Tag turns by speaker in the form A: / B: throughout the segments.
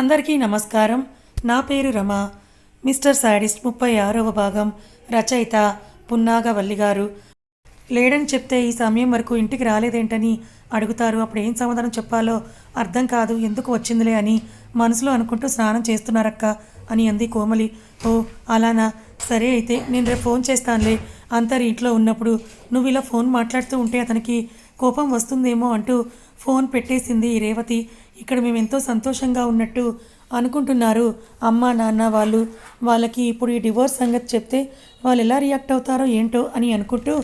A: అందరికీ నమస్కారం. నా పేరు రమ. మిస్టర్ సాడిస్ట్ ముప్పై ఆరవ భాగం రచయిత పున్నాగవల్లి గారు. లేడని చెప్తే ఈ సమయం వరకు ఇంటికి రాలేదేంటని అడుగుతారు. అప్పుడు ఏం సమాధానం చెప్పాలో అర్థం కాదు. ఎందుకు వచ్చిందిలే అని మనసులో అనుకుంటూ స్నానం చేస్తున్నారక్క అని అంది కోమలి. ఓ అలానా? సరే అయితే నేను రేపు ఫోన్ చేస్తానులే. అంతరి ఇంట్లో ఉన్నప్పుడు నువ్వు ఇలా ఫోన్ మాట్లాడుతూ ఉంటే అతనికి కోపం వస్తుందేమో అంటూ ఫోన్ పెట్టేసింది ఈ రేవతి. ఇక్కడ మేము ఎంతో సంతోషంగా ఉన్నట్టు అనుకుంటున్నారు. అమ్మ నాన్న వాళ్ళు వాళ్ళకి ఇప్పుడు ఈ డివోర్స్ సంగతి చెప్తే వాళ్ళు ఎలా రియాక్ట్ అవుతారో ఏంటో అని అనుకుంటూ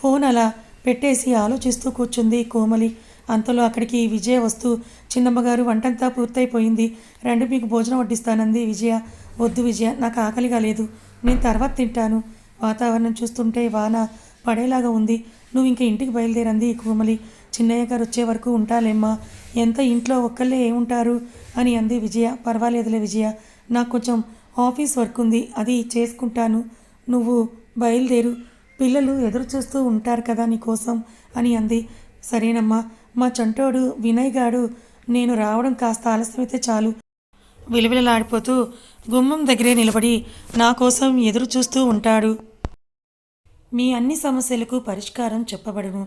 A: ఫోన్ అలా పెట్టేసి ఆలోచిస్తూ కూర్చుంది కోమలి. అంతలో అక్కడికి విజయ వస్తూ చిన్నమ్మగారు వంటంతా పూర్తయిపోయింది. రండి మీకు భోజనం వడ్డిస్తానంది విజయ. వద్దు విజయ నాకు ఆకలిగా లేదు. నేను తర్వాత తింటాను. వాతావరణం చూస్తుంటే వాన పడేలాగా ఉంది. నువ్వు ఇంకా ఇంటికి బయలుదేరంది కోమలి. చిన్నయ్య గారు వచ్చే వరకు ఉంటాలేమ్మా. ఎంత ఇంట్లో ఒక్కళ్ళే ఏముంటారు? అని అంది విజయ. పర్వాలేదులే విజయ. నాకు కొంచెం ఆఫీస్ వర్క్ ఉంది. అది చేసుకుంటాను. నువ్వు బయలుదేరు. పిల్లలు ఎదురు చూస్తూ ఉంటారు కదా నీకోసం అని అంది. సరేనమ్మా. మా చంటోడు వినయ్ గాడు నేను రావడం కాస్త ఆలస్యమైతే చాలు. విలువిలలాడిపోతూ గుమ్మం దగ్గరే నిలబడి నా కోసం ఎదురు చూస్తూ ఉంటాడు. మీ అన్ని సమస్యలకు పరిష్కారం చెప్పబడును.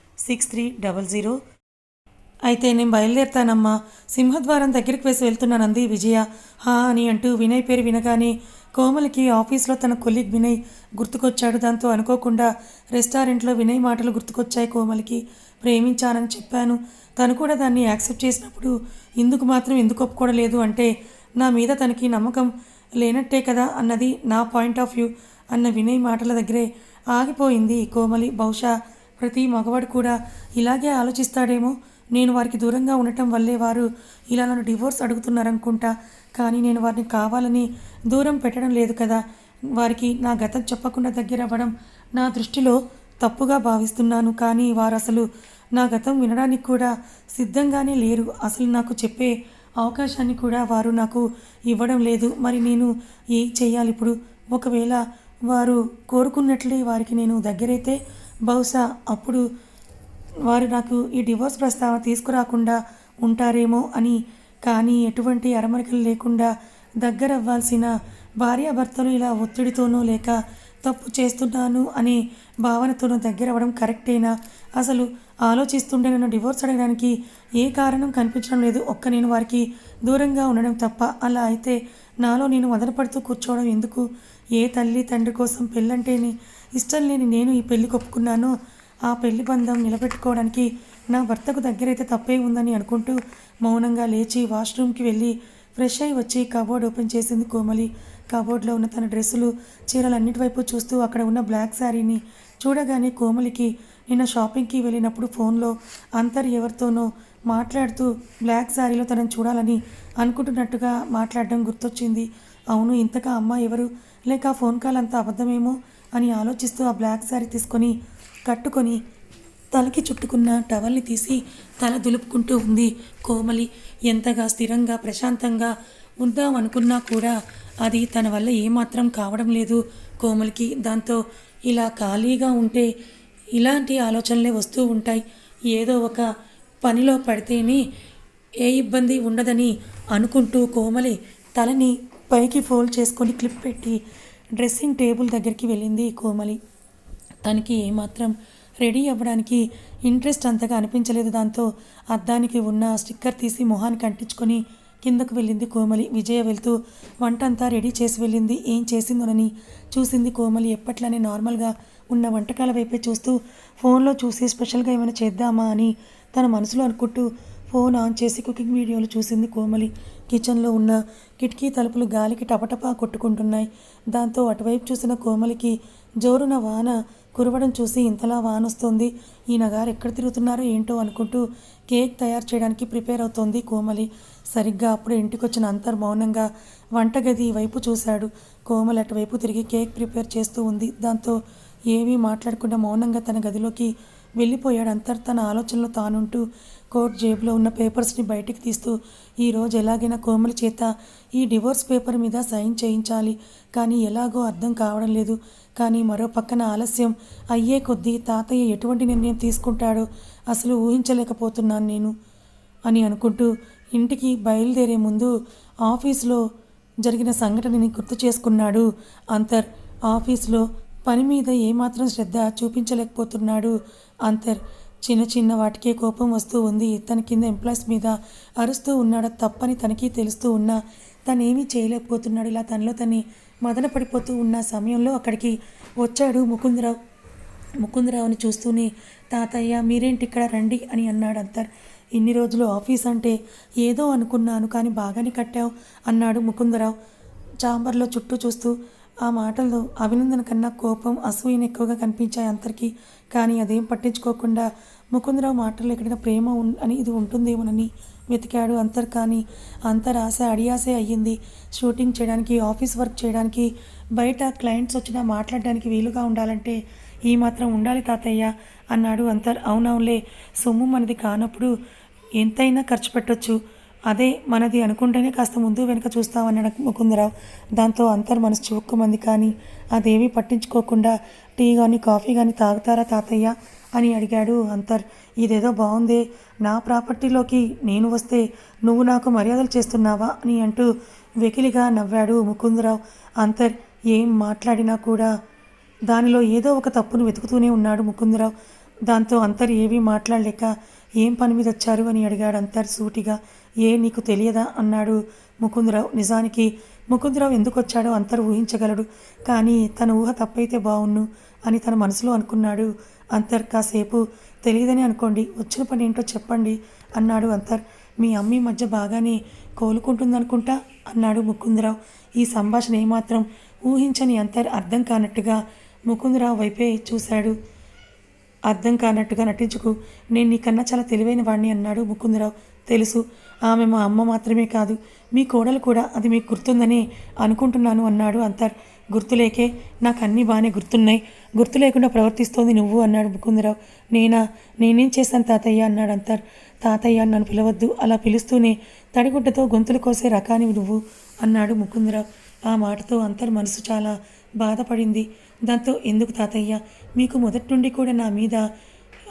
A: six three double zero. అయితే నేను బయలుదేరుతానమ్మా. సింహద్వారం దగ్గరికి వేసి వెళ్తున్నానంది విజయ హా అని అంటూ వినయ్ పేరు వినగానే కోమలికి ఆఫీస్లో తన కొలీగ్ వినయ్ గుర్తుకొచ్చాడు. దాంతో అనుకోకుండా రెస్టారెంట్లో వినయ్ మాటలు గుర్తుకొచ్చాయి కోమలికి. ప్రేమించానని చెప్పాను. తను కూడా దాన్ని యాక్సెప్ట్ చేసినప్పుడు ఇందుకు మాత్రం ఎందుకు ఒప్పుకోవడలేదు అంటే నా మీద తనకి నమ్మకం లేనట్టే కదా అన్నది నా పాయింట్ ఆఫ్ వ్యూ అన్న వినయ్ మాటల దగ్గరే ఆగిపోయింది కోమలి. బహుశా ప్రతి మగవాడు కూడా ఇలాగే ఆలోచిస్తాడేమో. నేను వారికి దూరంగా ఉండటం వల్లే వారు ఇలా నన్ను డివోర్స్ అడుగుతున్నారనుకుంటా. కానీ నేను వారిని కావాలని దూరం పెట్టడం లేదు కదా. వారికి నా గతం చెప్పకుండా దగ్గర అవ్వడం నా దృష్టిలో తప్పుగా భావిస్తున్నాను. కానీ వారు అసలు నా గతం వినడానికి కూడా సిద్ధంగానే లేరు. అసలు నాకు చెప్పే అవకాశాన్ని కూడా వారు నాకు ఇవ్వడం లేదు. మరి నేను ఏం చేయాలి ఇప్పుడు ఒకవేళ వారు కోరుకున్నట్లే వారికి నేను దగ్గరైతే బహుశా అప్పుడు వారు నాకు ఈ డివోర్స్ ప్రస్తావన తీసుకురాకుండా ఉంటారేమో అని కానీ ఎటువంటి అరమరికలు లేకుండా దగ్గర అవ్వాల్సిన భార్యాభర్తలు ఇలా ఒత్తిడితోనో లేక తప్పు చేస్తున్నాను అనే భావనతోనో దగ్గర అవ్వడం కరెక్టేనా? అసలు ఆలోచిస్తుంటే నన్ను డివోర్స్ అడగడానికి ఏ కారణం కనిపించడం లేదు. ఒక్క నేను వారికి దూరంగా ఉండడం తప్ప. అలా అయితే నాలో నేను వదలపడుతూ కూర్చోవడం ఎందుకు? ఏ తల్లి తండ్రి కోసం పెళ్ళంటేనే ఇష్టం లేని నేను ఈ పెళ్ళి కొప్పుకున్నానో ఆ పెళ్ళి బంధం నిలబెట్టుకోవడానికి నా భర్తకు దగ్గరైతే తప్పే ఉందని అనుకుంటూ మౌనంగా లేచి వాష్రూమ్కి వెళ్ళి ఫ్రెష్ అయి వచ్చి కబోర్డ్ ఓపెన్ చేసింది కోమలి. కబోర్డ్లో ఉన్న తన డ్రెస్సులు చీరలన్నిటి వైపు చూస్తూ అక్కడ ఉన్న బ్లాక్ శారీని చూడగానే కోమలికి నిన్న షాపింగ్కి వెళ్ళినప్పుడు ఫోన్లో అంతర్ ఎవరితోనో మాట్లాడుతూ బ్లాక్ శారీలో తనని చూడాలని అనుకుంటున్నట్టుగా మాట్లాడడం గుర్తొచ్చింది. అవును ఇంతగా అమ్మ ఎవరు? లేక ఆ ఫోన్ కాల్ అంత అబద్ధమేమో అని ఆలోచిస్తూ ఆ బ్లాక్ శారీ తీసుకొని కట్టుకొని తలకి చుట్టుకున్న టవల్ని తీసి తల దులుపుకుంటూ ఉంది కోమలి. ఎంతగా స్థిరంగా ప్రశాంతంగా ఉందాం అనుకున్నా కూడా అది తన వల్ల ఏమాత్రం కావడం లేదు. కోమలికి దాంతో ఇలా ఖాళీగా ఉంటే ఇలాంటి ఆలోచనలే వస్తూ ఉంటాయి. ఏదో ఒక పనిలో పడితేనే ఏ ఇబ్బంది ఉండదని అనుకుంటూ కోమలి తలని పైకి ఫోల్డ్ చేసుకొని క్లిప్ పెట్టి డ్రెస్సింగ్ టేబుల్ దగ్గరికి వెళ్ళింది కోమలి. తనకి ఏమాత్రం రెడీ అవ్వడానికి ఇంట్రెస్ట్ అంతగా అనిపించలేదు. దాంతో అద్దానికి ఉన్న స్టిక్కర్ తీసి మొహానికి అంటించుకొని కిందకు వెళ్ళింది కోమలి. విజయ వెళ్తూ వంట అంతా రెడీ చేసి వెళ్ళింది. ఏం చేసిందోనని చూసింది కోమలి. ఎప్పట్లానే నార్మల్గా ఉన్న వంటకాల వైపే చూస్తూ ఫోన్లో చూసి స్పెషల్గా ఏమైనా చేద్దామా అని తన మనసులో అనుకుంటూ ఫోన్ ఆన్ చేసి కుకింగ్ వీడియోలు చూసింది కోమలి. కిచెన్లో ఉన్న కిటికీ తలుపులు గాలికి టపటపా కొట్టుకుంటున్నాయి. దాంతో అటువైపు చూసిన కోమలికి జోరున వాన కురవడం చూసి ఇంతలా వాన వస్తుంది ఈయన గారు ఎక్కడ తిరుగుతున్నారో ఏంటో అనుకుంటూ కేక్ తయారు చేయడానికి ప్రిపేర్ అవుతోంది కోమలి. సరిగ్గా అప్పుడు ఇంటికొచ్చిన అంతర్ మౌనంగా వంటగది వైపు చూశాడు. కోమలి అటువైపు తిరిగి కేక్ ప్రిపేర్ చేస్తూ ఉంది. దాంతో ఏమీ మాట్లాడకుండా మౌనంగా తన గదిలోకి వెళ్ళిపోయాడు. అంతర్ తన ఆలోచనలో తానుంటూ కోర్ట్ జేబులో ఉన్న పేపర్స్ని బయటికి తీస్తూ ఈరోజు ఎలాగైనా కోమలి చేత ఈ డివోర్స్ పేపర్ మీద సైన్ చేయించాలి. కానీ ఎలాగో అర్థం కావడం లేదు. కానీ మరో పక్కన ఆలస్యం. అయ్యే కొద్దీ తాతయ్య ఎటువంటి నిర్ణయం తీసుకుంటాడో అసలు ఊహించలేకపోతున్నాను నేను అని అనుకుంటూ ఇంటికి బయలుదేరే ముందు ఆఫీస్లో జరిగిన సంఘటనని గుర్తు చేసుకున్నాడు అంతర్. ఆఫీస్లో పని మీద ఏమాత్రం శ్రద్ధ చూపించలేకపోతున్నాడు అంతర్. చిన్న చిన్న వాటికే కోపం వస్తూ ఉంది. తన కింద ఎంప్లాయీస్ మీద అరుస్తూ ఉన్నాడు తప్పని తనకి తెలుస్తూ ఉన్నా. తనేమీ చేయలేకపోతున్నాడు. ఇలా తనలో తన్ని మదన పడిపోతూ ఉన్న సమయంలో అక్కడికి వచ్చాడు ముకుందరావు. ముకుందరావుని చూస్తూనే తాతయ్య మీరేంటి ఇక్కడ రండి అని అన్నాడు అంతర్. ఇన్ని రోజులు ఆఫీస్ అంటే ఏదో అనుకున్నాను కానీ బాగానే కట్టావు అన్నాడు ముకుందరావు. చాంబర్లో చుట్టూ చూస్తూ ఆ మాటల్లో అభినందన కన్నా కోపం అసూయను ఎక్కువగా కనిపించాయి అందరికీ. కానీ అదేం పట్టించుకోకుండా ముకుందరావు మాటల్లో ఎక్కడైనా ప్రేమ అని ఇది ఉంటుందేమోనని వెతికాడు అంతర్ కానీ అంతర్ ఆశ అడియాసే అయ్యింది. షూటింగ్ చేయడానికి ఆఫీస్ వర్క్ చేయడానికి బయట క్లయింట్స్ వచ్చినా మాట్లాడడానికి వీలుగా ఉండాలంటే ఈ మాత్రం ఉండాలి తాతయ్య అన్నాడు అంతర్. అవునవులే సొమ్ము మనది కానప్పుడు ఎంతైనా ఖర్చు పెట్టొచ్చు. అదే మనది అనుకుంటేనే కాస్త ముందు వెనుక చూస్తామన్నాడు ముకుందరావు. దాంతో అంతర్ మనసు చివుక్కుమంది కానీ అదేమీ పట్టించుకోకుండా టీ కానీ కాఫీ కానీ తాగుతారా తాతయ్య? అని అడిగాడు అంతర్. ఇదేదో బాగుందే నా ప్రాపర్టీలోకి నేను వస్తే నువ్వు నాకు మర్యాదలు చేస్తున్నావా? అని అంటూ వెకిలిగా నవ్వాడు ముకుందరావు. అంతర్ ఏం మాట్లాడినా కూడా దానిలో ఏదో ఒక తప్పును వెతుకుతూనే ఉన్నాడు ముకుందరావు. దాంతో అంతర్ ఏమీ మాట్లాడలేక ఏం పని మీద వచ్చారు? అని అడిగాడు అంతర్ సూటిగా. ఏ నీకు తెలియదా? అన్నాడు ముకుందరావు. నిజానికి ముకుందరావు ఎందుకు వచ్చాడో అంతర్ ఊహించగలడు. కానీ తన ఊహ తప్పైతే బావున్ను అని తన మనసులో అనుకున్నాడు అంతర్. కాసేపు తెలియదని అనుకోండి. వచ్చిన పని ఏంటో చెప్పండి అన్నాడు అంతర్. మీ అమ్మీ మధ్య బాగానే కోలుకుంటుందనుకుంటా? అన్నాడు ముకుందరావు. ఈ సంభాషణ ఏమాత్రం ఊహించని అంతర్ అర్థం కానట్టుగా ముకుందరావు వైపే చూశాడు. అర్థం కానట్టుగా నటించుకు నేను నీకన్నా చాలా తెలివైన వాడిని అన్నాడు ముకుందరావు. తెలుసు. ఆమె మా అమ్మ మాత్రమే కాదు మీ కోడలు కూడా అది మీకు గుర్తుందని అనుకుంటున్నాను అన్నాడు అంతర్. గుర్తులేకే నాకు అన్నీ బాగానే గుర్తున్నాయి. గుర్తు లేకుండా ప్రవర్తిస్తోంది నువ్వు అన్నాడు ముకుందరావు. నేనా? నేనేం చేశాను తాతయ్య? అన్నాడు అంతర్. తాతయ్య నన్ను పిలవద్దు అలా పిలుస్తూనే తడిగుడ్డతో గొంతులు కోసే రకానివి నువ్వు అన్నాడు ముకుందరావు. ఆ మాటతో అంతర్ మనసు చాలా బాధపడింది. దాంతో ఎందుకు తాతయ్య? మీకు మొదటి నుండి కూడా నా మీద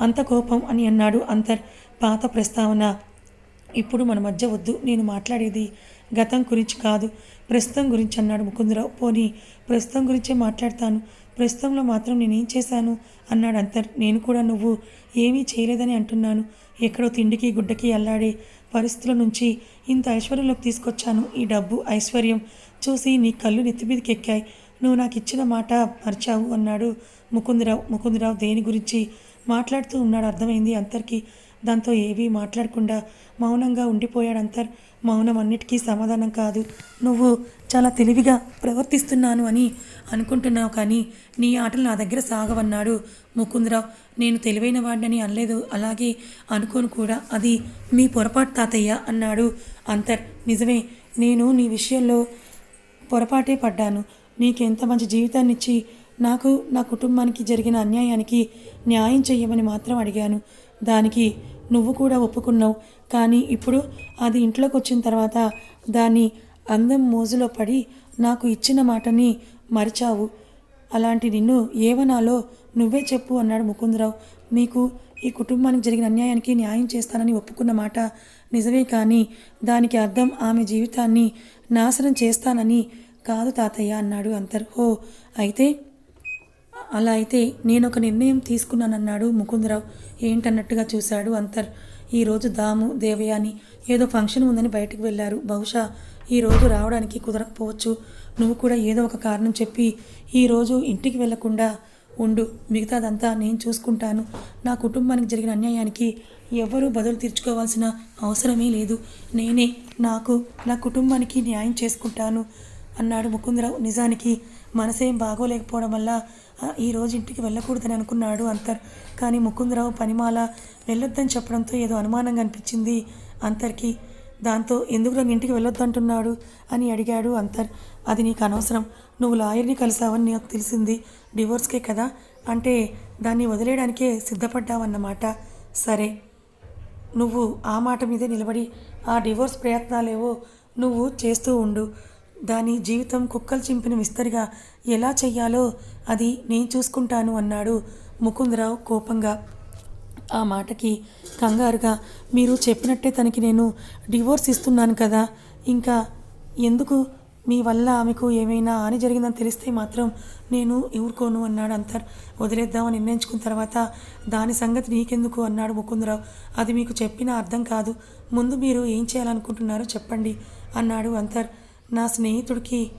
A: అంత కోపం అని అన్నాడు అంతర్. పాత ప్రస్తావన ఇప్పుడు మన మధ్య వద్దు నేను మాట్లాడేది గతం గురించి కాదు ప్రస్తుతం గురించి అన్నాడు ముకుందరావు. పోనీ ప్రస్తుతం గురించే మాట్లాడతాను ప్రస్తుతంలో మాత్రం నేనేం చేశాను? అన్నాడు అంతర్. నేను కూడా నువ్వు ఏమీ చేయలేదని అంటున్నాను. ఎక్కడో తిండికి గుడ్డకి అల్లాడే పరిస్థితుల నుంచి ఇంత ఐశ్వర్యంలోకి తీసుకొచ్చాను. ఈ డబ్బు ఐశ్వర్యం చూసి నీ కళ్ళు నెత్తిమీదకి ఎక్కాయి. నువ్వు నాకు ఇచ్చిన మాట మర్చావు అన్నాడు ముకుందరావు. ముకుందరావు దేని గురించి మాట్లాడుతూ ఉన్నాడు అర్థమైంది అంతర్కి. దాంతో ఏవీ మాట్లాడకుండా మౌనంగా ఉండిపోయాడు అంతర్. మౌనం అన్నిటికీ సమాధానం కాదు. నువ్వు చాలా తెలివిగా ప్రవర్తిస్తున్నాను అని అనుకుంటున్నావు కానీ నీ ఆటలు నా దగ్గర సాగవన్నాడు ముకుందరావు. నేను తెలివైన వాడిని అనలేదు. అలాగే అనుకోను కూడా. అది మీ పొరపాటు తాతయ్య అన్నాడు అంతర్. నిజమే నేను నీ విషయంలో పొరపాటే పడ్డాను. నీకెంత మంచి జీవితాన్ని ఇచ్చి నాకు నా కుటుంబానికి జరిగిన అన్యాయానికి న్యాయం చెయ్యమని మాత్రం అడిగాను. దానికి నువ్వు కూడా ఒప్పుకున్నావు. కానీ ఇప్పుడు అది ఇంట్లోకి వచ్చిన తర్వాత దాన్ని అందం మోజులో పడి నాకు ఇచ్చిన మాటని మరిచావు. అలాంటి నిన్ను ఏవనాలో నువ్వే చెప్పు అన్నాడు ముకుందరావు. మీకు ఈ కుటుంబానికి జరిగిన అన్యాయానికి న్యాయం చేస్తానని ఒప్పుకున్న మాట నిజమే కానీ దానికి అర్థం ఆమె జీవితాన్ని నాశనం చేస్తానని కాదు తాతయ్య అన్నాడు అంతర్. హో అయితే అలా అయితే నేను ఒక నిర్ణయం తీసుకున్నానన్నాడు ముకుందరావు. ఏంటన్నట్టుగా చూశాడు అంతర్. ఈరోజు దాము దేవయాని ఏదో ఫంక్షన్ ఉందని బయటకు వెళ్ళారు. బహుశా ఈరోజు రావడానికి కుదరకపోవచ్చు. నువ్వు కూడా ఏదో ఒక కారణం చెప్పి ఈరోజు ఇంటికి వెళ్ళకుండా ఉండు. మిగతాదంతా నేను చూసుకుంటాను. నా కుటుంబానికి జరిగిన అన్యాయానికి ఎవ్వరూ బదులు తీర్చుకోవాల్సిన అవసరమే లేదు. నేనే నాకు నా కుటుంబానికి న్యాయం చేసుకుంటాను అన్నాడు ముకుందరావు నిజానికి. మనసేం బాగోలేకపోవడం వల్ల ఈరోజు ఈ రోజు ఇంటికి వెళ్ళకూడదని అనుకున్నాడు అంతర్. కానీ ముకుందరావు పనిమాల వెళ్ళొద్దని చెప్పడంతో ఏదో అనుమానంగా అనిపించింది అంతర్కి. దాంతో ఎందుకు నన్ను ఇంటికి వెళ్ళొద్దంటున్నాడు? అని అడిగాడు అంతర్. అది నీకు అనవసరం. నువ్వు లాయర్ని కలిసావని నాకు తెలిసింది. డివోర్స్కే కదా. అంటే దాన్ని వదిలేయడానికే సిద్ధపడ్డావన్నమాట. సరే. నువ్వు ఆ మాట మీదే నిలబడి ఆ డివోర్స్ ప్రయత్నాలేవో నువ్వు చేస్తూ ఉండు. దాని జీవితం కుక్కలు చింపిన విస్తరిగా ఎలా చెయ్యాలో అది నేను చూసుకుంటాను అన్నాడు ముకుందరావు కోపంగా. ఆ మాటకి కంగారుగా మీరు చెప్పినట్టే తనకి నేను డివోర్స్ ఇస్తున్నాను కదా ఇంకా ఎందుకు? మీ వల్ల ఆమెకు ఏమైనా హాని జరిగిందని తెలిస్తే మాత్రం నేను ఊరుకోను అన్నాడు అంతర్. వదిలేద్దామని నిర్ణయించుకున్న తర్వాత దాని సంగతి నీకెందుకు అన్నాడు ముకుందరావు. అది మీకు చెప్పినా అర్థం కాదు. ముందు మీరు ఏం చేయాలనుకుంటున్నారో చెప్పండి అన్నాడు అంతర్. నా స్నేహితుడికి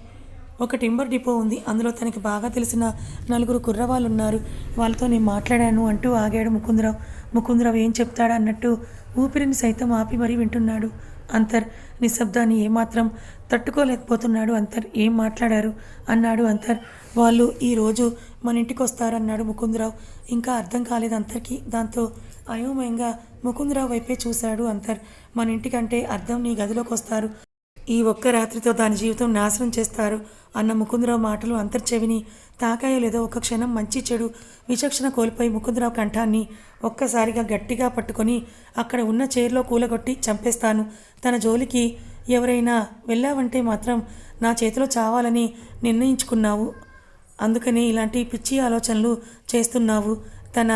A: ఒక టింబర్ డిపో ఉంది. అందులో తనకి బాగా తెలిసిన నలుగురు కుర్రవాళ్ళు ఉన్నారు వాళ్ళతో నేను మాట్లాడాను అంటూ ఆగాడు ముకుందరావు. ముకుందరావు ఏం చెప్తాడా అన్నట్టు ఊపిరిని సైతం ఆపి మరీ వింటున్నాడు. అంతర్ నిశ్శబ్దాన్ని ఏమాత్రం తట్టుకోలేకపోతున్నాడు అంతర్. ఏం మాట్లాడారు? అన్నాడు అంతర్. వాళ్ళు ఈరోజు మన ఇంటికి వస్తారన్నాడు ముకుందరావు. ఇంకా అర్థం కాలేదు అంతర్కి. దాంతో అయోమయంగా ముకుందరావు వైపే చూశాడు అంతర్. మన ఇంటికంటే అర్థం నీ గదిలోకి వస్తారు ఈ ఒక్క రాత్రితో దాని జీవితం నాశనం చేస్తారు అన్న ముకుందరావు మాటలు అంతర్చెవిని తాకాయో లేదో ఒక క్షణం మంచి చెడు విచక్షణ కోల్పోయి ముకుందరావు కంఠాన్ని ఒక్కసారిగా గట్టిగా పట్టుకొని అక్కడ ఉన్న చైర్లో కూలగొట్టి చంపేస్తాను. తన జోలికి ఎవరైనా వెళ్ళావంటే మాత్రం నా చేతిలో చావాలని నిర్ణయించుకున్నావు. అందుకనే ఇలాంటి పిచ్చి ఆలోచనలు చేస్తున్నావు. తన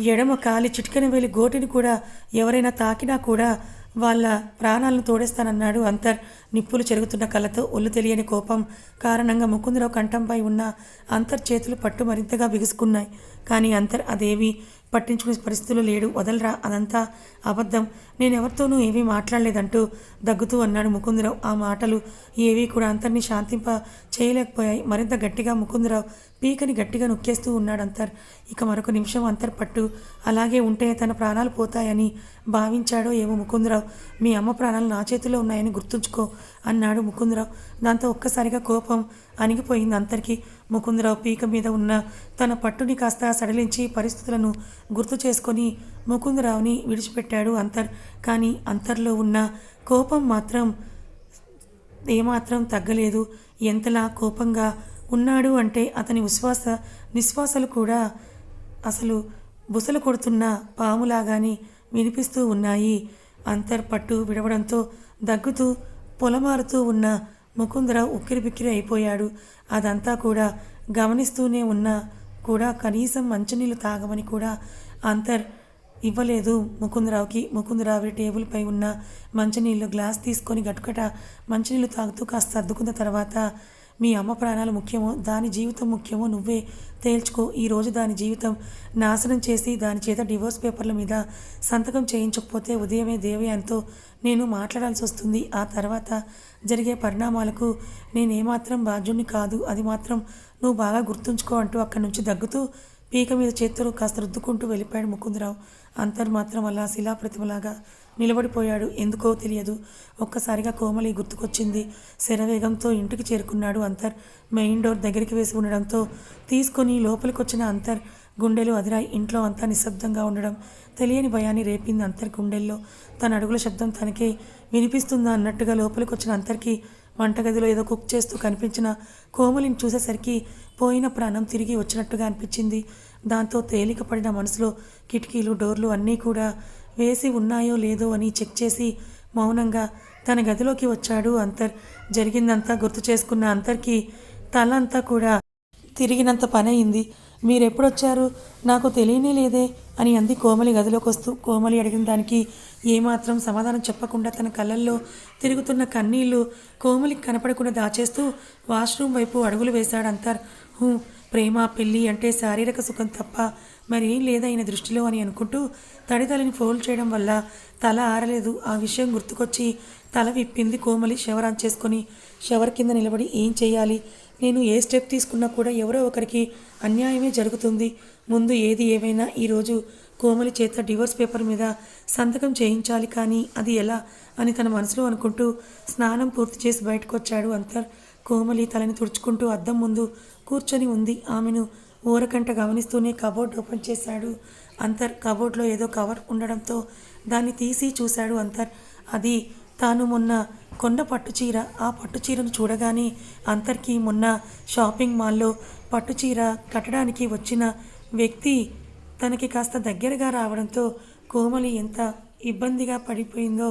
A: ఎడమ కాలి చిటికని వేలి గోటిని కూడా ఎవరైనా తాకినా కూడా వాళ్ళ ప్రాణాలను తోడేస్తానన్నాడు అంతర్. నిప్పులు చెరుగుతున్న కళ్ళతో ఒళ్ళు తెలియని కోపం కారణంగా ముకుందరావు కంఠంపై ఉన్న అంతర్ చేతులు పట్టు మరింతగా బిగుసుకున్నాయి. కానీ అంతర్ అదేవి పట్టించుకునే పరిస్థితులు లేడు. వదలరా అదంతా అబద్ధం. నేనెవరితోనూ ఏమీ మాట్లాడలేదంటూ దగ్గుతూ అన్నాడు ముకుందరావు. ఆ మాటలు ఏవీ కూడా అంతర్ని శాంతింప చేయలేకపోయాయి మరింత గట్టిగా ముకుందరావు పీకని గట్టిగా నొక్కేస్తూ ఉన్నాడు అంతర్ ఇక మరొక నిమిషం అంతర్ పట్టు అలాగే ఉంటే తన ప్రాణాలు పోతాయని భావించాడో ఏమో ముకుందరావు. మీ అమ్మ ప్రాణాలు నా చేతిలో ఉన్నాయని గుర్తుంచుకో అన్నాడు ముకుందరావు. దాంతో ఒక్కసారిగా కోపం అణిగిపోయింది అంతరికి. ముకుందరావు పీక మీద ఉన్న తన పట్టుని కాస్త సడలించి పరిస్థితులను గుర్తు చేసుకొని ముకుందరావుని విడిచిపెట్టాడు అంతర్. కానీ అంతర్లో ఉన్న కోపం మాత్రం ఏమాత్రం తగ్గలేదు. ఎంతలా కోపంగా ఉన్నాడు అంటే అతని విశ్వాస నిశ్వాసాలు కూడా అసలు బుసలు కొడుతున్న పాములాగానే వినిపిస్తూ ఉన్నాయి. అంతర్పట్టు విడవడంతో దగ్గుతూ పొలమారుతూ ఉన్న ముకుందరావు ఉక్కిరిబిక్కిరి అయిపోయాడు. అదంతా కూడా గమనిస్తూనే ఉన్నా కూడా కనీసం మంచినీళ్ళు తాగమని కూడా అంతర్ ఇవ్వలేదు ముకుందరావుకి. ముకుందరావు టేబుల్పై ఉన్న మంచినీళ్ళు గ్లాస్ తీసుకొని గట్టుకట మంచినీళ్ళు తాగుతూ కాస్త సర్దుకున్న తర్వాత మీ అమ్మ ప్రాణాలు ముఖ్యమో దాని జీవితం ముఖ్యమో నువ్వే తేల్చుకో. ఈరోజు దాని జీవితం నాశనం చేసి దాని చేత డివోర్స్ పేపర్ల మీద సంతకం చేయించకపోతే ఉదయమే దేవయానితో నేను మాట్లాడాల్సి వస్తుంది. ఆ తర్వాత జరిగే పరిణామాలకు నేనేమాత్రం బాధ్యుణ్ణి కాదు. అది మాత్రం నువ్వు బాగా గుర్తుంచుకో అంటూ అక్కడి నుంచి దగ్గుతూ పీక మీద చేతులు కాస్త రుద్దుకుంటూ వెళ్ళిపోయాడు ముకుందరావు. అంతర్ మాత్రం అలా శిలాప్రతిమలాగా నిలబడిపోయాడు. ఎందుకో తెలియదు. ఒక్కసారిగా కోమలి గుర్తుకొచ్చింది. శరవేగంతో ఇంటికి చేరుకున్నాడు అంతర్. మెయిన్ డోర్ దగ్గరికి వేసి ఉండడంతో తీసుకొని లోపలికి వచ్చిన అంతర్ గుండెలు అదిరాయి. ఇంట్లో అంతా నిశ్శబ్దంగా ఉండడం తెలియని భయాన్ని రేపింది అంతర్ గుండెల్లో. తన అడుగుల శబ్దం తనకే వినిపిస్తుందా అన్నట్టుగా లోపలికొచ్చిన అంతర్కి వంటగదిలో ఏదో కుక్ చేస్తూ కనిపించిన కోమలిని చూసేసరికి పోయిన ప్రాణం తిరిగి వచ్చినట్టుగా అనిపించింది. దాంతో తేలిక పడిన మనసులో కిటికీలు డోర్లు అన్నీ కూడా వేసి ఉన్నాయో లేదో అని చెక్ చేసి మౌనంగా తన గదిలోకి వచ్చాడు అంతర్. జరిగిందంతా గుర్తు చేసుకున్న అంతర్కి తలంతా కూడా తిరిగినంత పని అయింది మీరెప్పుడొచ్చారు? నాకు తెలియనే లేదే అని అంది కోమలి గదిలోకి వస్తూ. కోమలి అడిగిన దానికి ఏమాత్రం సమాధానం చెప్పకుండా తన కళ్ళల్లో తిరుగుతున్న కన్నీళ్ళు కోమలికి కనపడకుండా దాచేస్తూ వాష్రూమ్ వైపు అడుగులు వేశాడు అంతర్. ప్రేమ పెళ్ళి అంటే శారీరక సుఖం తప్ప మరేం లేదా ఆయన దృష్టిలో అని అనుకుంటూ తడితలని ఫోల్డ్ చేయడం వల్ల తల ఆరలేదు. ఆ విషయం గుర్తుకొచ్చి తల విప్పింది కోమలి షవర్ ఆన్ చేసుకొని షవర్ కింద నిలబడి ఏం చేయాలి? నేను ఏ స్టెప్ తీసుకున్నా కూడా ఎవరో ఒకరికి అన్యాయమే జరుగుతుంది. ముందు ఏది ఏమైనా ఈరోజు కోమలి చేత డివోర్స్ పేపర్ మీద సంతకం చేయించాలి కానీ అది ఎలా అని తన మనసులో అనుకుంటూ స్నానం పూర్తి చేసి బయటకు వచ్చాడు అంతర్. కోమలి తలని తుడుచుకుంటూ అద్దం ముందు కూర్చొని ఉంది. ఆమెను ఊరకంట గమనిస్తూనే కబోర్డ్ ఓపెన్ చేశాడు. అంతర్ కబోర్డ్లో ఏదో కవర్ ఉండడంతో దాన్ని తీసి చూశాడు అంతర్. అది తాను మొన్న కొన్న పట్టుచీర. ఆ పట్టుచీరను చూడగానే అంతర్కి మొన్న షాపింగ్ మాల్లో పట్టుచీర కట్టడానికి వచ్చిన వ్యక్తి తనకి కాస్త దగ్గరగా రావడంతో కోమలి ఎంత ఇబ్బందిగా పడిపోయిందో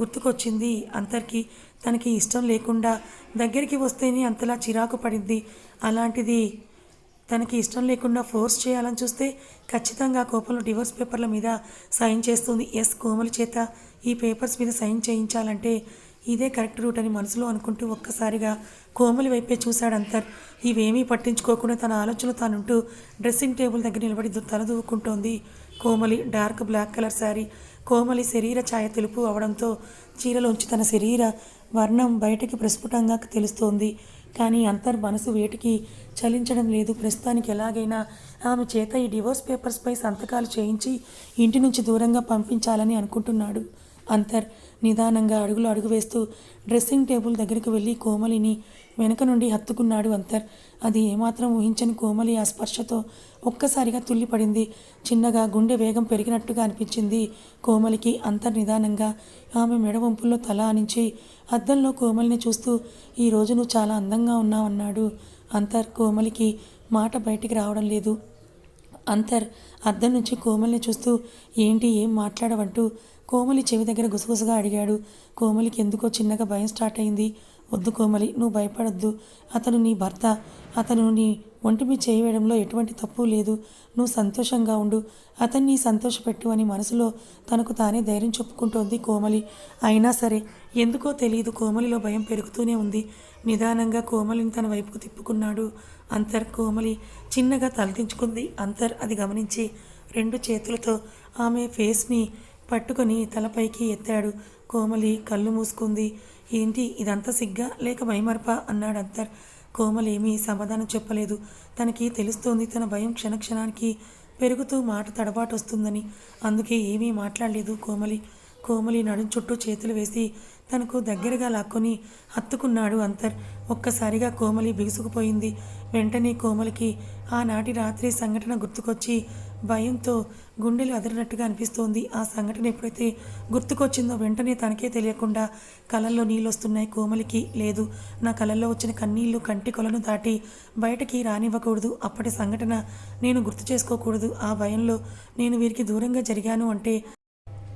A: గుర్తుకొచ్చింది అంతర్కి. తనకి ఇష్టం లేకుండా దగ్గరికి వస్తేనే అంతలా చిరాకు పడింది. అలాంటిది తనకి ఇష్టం లేకుండా ఫోర్స్ చేయాలని చూస్తే ఖచ్చితంగా కోపంలో డివోర్స్ పేపర్ల మీద సైన్ చేస్తుంది. ఎస్ కోమలి చేత ఈ పేపర్స్ మీద సైన్ చేయించాలంటే ఇదే కరెక్ట్ రూట్ అని మనసులో అనుకుంటూ ఒక్కసారిగా కోమలి వైపే చూశాడు అంతర్. ఇవేమీ పట్టించుకోకుండా తన ఆలోచనలు తానుంటూ డ్రెస్సింగ్ టేబుల్ దగ్గర నిలబడి తలదూవుకుంటోంది తలదూకుంటోంది Komali. Dark black colour sari. Komali శరీర ఛాయ తెలుపు అవడంతో చీరలోంచి తన శరీర వర్ణం బయటకి ప్రస్ఫుటంగా తెలుస్తోంది. కానీ అంతర్ మనసు వేటికి చలించడం లేదు. ప్రస్తుతానికి ఎలాగైనా ఆమె చేత ఈ డివోర్స్ పేపర్స్పై సంతకాలు చేయించి ఇంటి నుంచి దూరంగా పంపించాలని అనుకుంటున్నాడు. అంతర్ నిదానంగా అడుగులు అడుగు వేస్తూ డ్రెస్సింగ్ టేబుల్ దగ్గరికి వెళ్ళి కోమలిని వెనక నుండి హత్తుకున్నాడు అంతర్. అది ఏమాత్రం ఊహించని కోమలి ఆ స్పర్శతో ఒక్కసారిగా తుల్లిపడింది. చిన్నగా గుండె వేగం పెరిగినట్టుగా అనిపించింది కోమలికి అంతర్ నిదానంగా. ఆమె మెడవంపుల్లో తల ఆనించి అద్దంలో కోమలిని చూస్తూ ఈ రోజు నువ్వు చాలా అందంగా ఉన్నావన్నాడు అంతర్ కోమలికి మాట బయటికి రావడం లేదు. అంతర్ అద్దం నుంచి కోమలిని చూస్తూ ఏంటి ఏం మాట్లాడవంటూ? కోమలి చెవి దగ్గర గుసగుసగా అడిగాడు. కోమలికి ఎందుకో చిన్నగా భయం స్టార్ట్ అయింది. వద్దు కోమలి నువ్వు భయపడొద్దు. అతను నీ భర్త అతను నీ ఒంటిమి చేయవేయడంలో ఎటువంటి తప్పు లేదు. నువ్వు సంతోషంగా ఉండు. అతన్ని సంతోషపెట్టు అని మనసులో తనకు తానే ధైర్యం చెప్పుకుంటోంది కోమలి. అయినా సరే ఎందుకో తెలియదు కోమలిలో భయం పెరుగుతూనే ఉంది. నిదానంగా కోమలిని తన వైపుకు తిప్పుకున్నాడు అంతర్. కోమలి చిన్నగా తలదించుకుంది. అంతర్ అది గమనించి రెండు చేతులతో ఆమె ఫేస్ని పట్టుకొని తలపైకి ఎత్తాడు. కోమలి కళ్ళు మూసుకుంది. ఏంటి ఇదంతా సిగ్గా? లేక భయమర్ప? అన్నాడు అంతర్ కోమలి ఏమీ సమాధానం చెప్పలేదు. తనకి తెలుస్తోంది తన భయం క్షణక్షణానికి పెరుగుతూ మాట తడబాటు వస్తుందని అందుకే ఏమీ మాట్లాడలేదు కోమలి. కోమలి నడుం చుట్టూ చేతులు వేసి తనకు దగ్గరగా లాక్కొని హత్తుకున్నాడు అంతర్. ఒక్కసారిగా కోమలి బిగుసుకుపోయింది. వెంటనే కోమలికి ఆనాటి రాత్రి సంఘటన గుర్తుకొచ్చి భయంతో గుండెలు అదిరినట్టుగా అనిపిస్తోంది. ఆ సంఘటన ఎప్పుడైతే గుర్తుకొచ్చిందో వెంటనే తనకే తెలియకుండా కళ్ళల్లో నీళ్ళు వస్తున్నాయి కోమలికి. లేదు నా కళ్ళల్లో వచ్చిన కన్నీళ్ళు కంటి కొలను దాటి బయటకి రానివ్వకూడదు. అప్పటి సంఘటన నేను గుర్తు చేసుకోకూడదు. ఆ భయంలో నేను వీరికి దూరంగా జరిగాను అంటే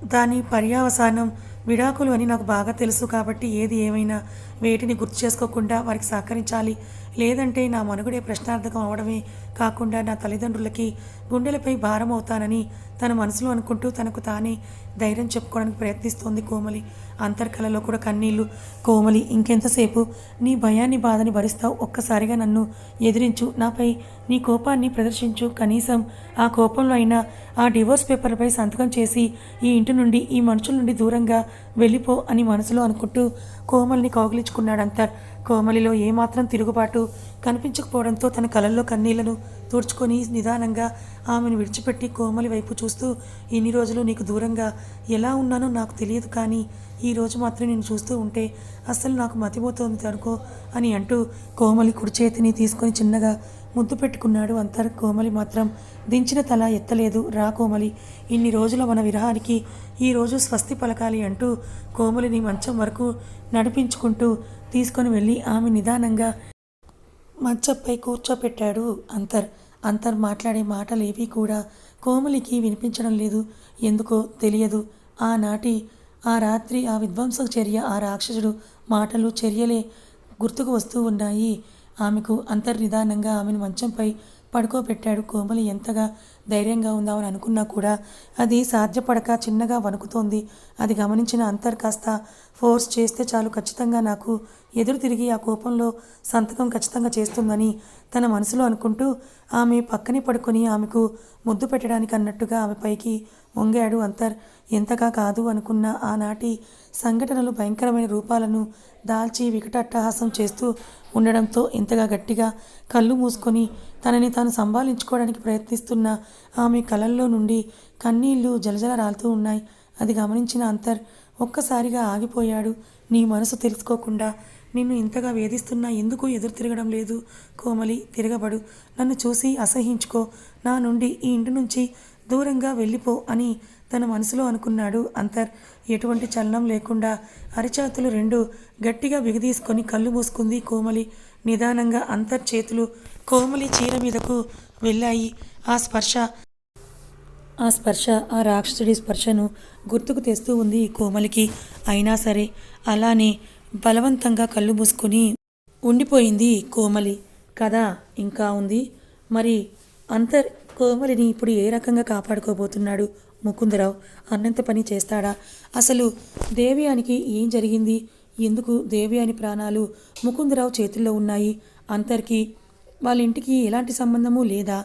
A: దాని పర్యావసానం విడాకులు అని నాకు బాగా తెలుసు కాబట్టి ఏది ఏమైనా వేటిని గుర్తు చేసుకోకుండా వారికి సహకరించాలి. లేదంటే నా మనుగడే ప్రశ్నార్థకం అవడమే కాకుండా నా తల్లిదండ్రులకి గుండెలపై భారం అవుతానని తన మనసులో అనుకుంటూ తనకు తానే ధైర్యం చెప్పుకోవడానికి ప్రయత్నిస్తోంది కోమలి. అంతర్కలలో కూడా కన్నీళ్ళు. కోమలి ఇంకెంతసేపు నీ భయాన్ని బాధని భరిస్తావు? ఒక్కసారిగా నన్ను ఎదిరించు. నాపై నీ కోపాన్ని ప్రదర్శించు. కనీసం ఆ కోపంలో అయినా ఆ డివోర్స్ పేపర్పై సంతకం చేసి ఈ ఇంటి నుండి ఈ మనుషుల నుండి దూరంగా వెళ్ళిపో అని మనసులో అనుకుంటూ కోమలిని కౌగిలించుకున్నాడు అంతర్. కోమలిలో ఏమాత్రం తిరుగుబాటు కనిపించకపోవడంతో తన కళ్ళల్లో కన్నీళ్ళను తుడుచుకొని నిదానంగా ఆమెను విడిచిపెట్టి కోమలి వైపు చూస్తూ ఇన్ని రోజులు నీకు దూరంగా ఎలా ఉన్నానో నాకు తెలియదు కానీ ఈ రోజు మాత్రం నేను చూస్తూ ఉంటే అస్సలు నాకు మతిపోతోంది అనుకో అని అంటూ కోమలి కుడి చేతిని తీసుకొని చిన్నగా ముద్దు పెట్టుకున్నాడు. అంతర్ కోమలి మాత్రం దించిన తల ఎత్తలేదు. రా కోమలి ఇన్ని రోజుల మన విరహానికి ఈ రోజు స్వస్తి పలకాలి అంటూ కోమలిని మంచం వరకు నడిపించుకుంటూ తీసుకొని వెళ్ళి ఆమె నిదానంగా మంచంపై కూర్చోపెట్టాడు అంతర్ అంతర్ మాట్లాడే మాటలు ఏవి కూడా కోమలికి వినిపించడం లేదు. ఎందుకో తెలియదు. ఆనాటి ఆ రాత్రి ఆ విధ్వంసక చర్య ఆ రాక్షసుడు మాటలు చర్యలే గుర్తుకు వస్తూ ఉన్నాయి. ఆమెకు అంతర్నిదానంగా ఆమెను మంచంపై పడుకోబెట్టాడు కోమలి. ఎంతగా ధైర్యంగా ఉందామని అనుకున్నా కూడా అది సాధ్యపడక చిన్నగా వణుకుతోంది. అది గమనించిన అంతర్ కాస్త ఫోర్స్ చేస్తే చాలు ఖచ్చితంగా నాకు ఎదురు తిరిగి ఆ కోపంలో సంతకం ఖచ్చితంగా చేస్తుందని తన మనసులో అనుకుంటూ ఆమె పక్కనే పడుకొని ఆమెకు ముద్దు పెట్టడానికి అన్నట్టుగా ఆమె పైకి వంగాడు. అంతర్ ఎంతగా కాదు అనుకున్న ఆనాటి సంఘటనలు భయంకరమైన రూపాలను దాల్చి వికటట్టహాసం చేస్తూ ఉండడంతో ఇంతగా గట్టిగా కళ్ళు మూసుకొని తనని తాను సంభాళించుకోవడానికి ప్రయత్నిస్తున్న ఆమె కలల్లో నుండి కన్నీళ్ళు జలజల రాలుతూ ఉన్నాయి. అది గమనించిన అంతర్ ఒక్కసారిగా ఆగిపోయాడు. నీ మనసు తెలుసుకోకుండా నిన్ను ఇంతగా వేధిస్తున్నా ఎందుకు ఎదురు తిరగడం లేదు? కోమలి తిరగబడు. నన్ను చూసి అసహించుకో నా నుండి ఈ ఇంటి నుంచి దూరంగా వెళ్ళిపో అని తన మనసులో అనుకున్నాడు అంతర్. ఎటువంటి చలనం లేకుండా అరిచేతులు రెండు గట్టిగా బిగదీసుకొని కళ్ళు మూసుకుంది కోమలి. నిదానంగా అంతర్ చేతులు కోమలి చీర మీదకు వెళ్ళాయి. ఆ స్పర్శ ఆ స్పర్శ ఆ రాక్షసుడి స్పర్శను గుర్తుకు తెస్తూ ఉంది కోమలికి. అయినా సరే అలానే బలవంతంగా కళ్ళు మూసుకొని ఉండిపోయింది కోమలి. కథ ఇంకా ఉంది. మరి అంతర్ కోమలిని ఇప్పుడు ఏ రకంగా కాపాడుకోబోతున్నాడు? ముకుందరావు అన్నంత పని చేస్తాడా? అసలు దేవయానికి ఏం జరిగింది? ఎందుకు దేవయాని ప్రాణాలు ముకుందరావు చేతుల్లో ఉన్నాయి? అంతర్కి వాళ్ళ ఇంటికి ఎలాంటి సంబంధము లేదా?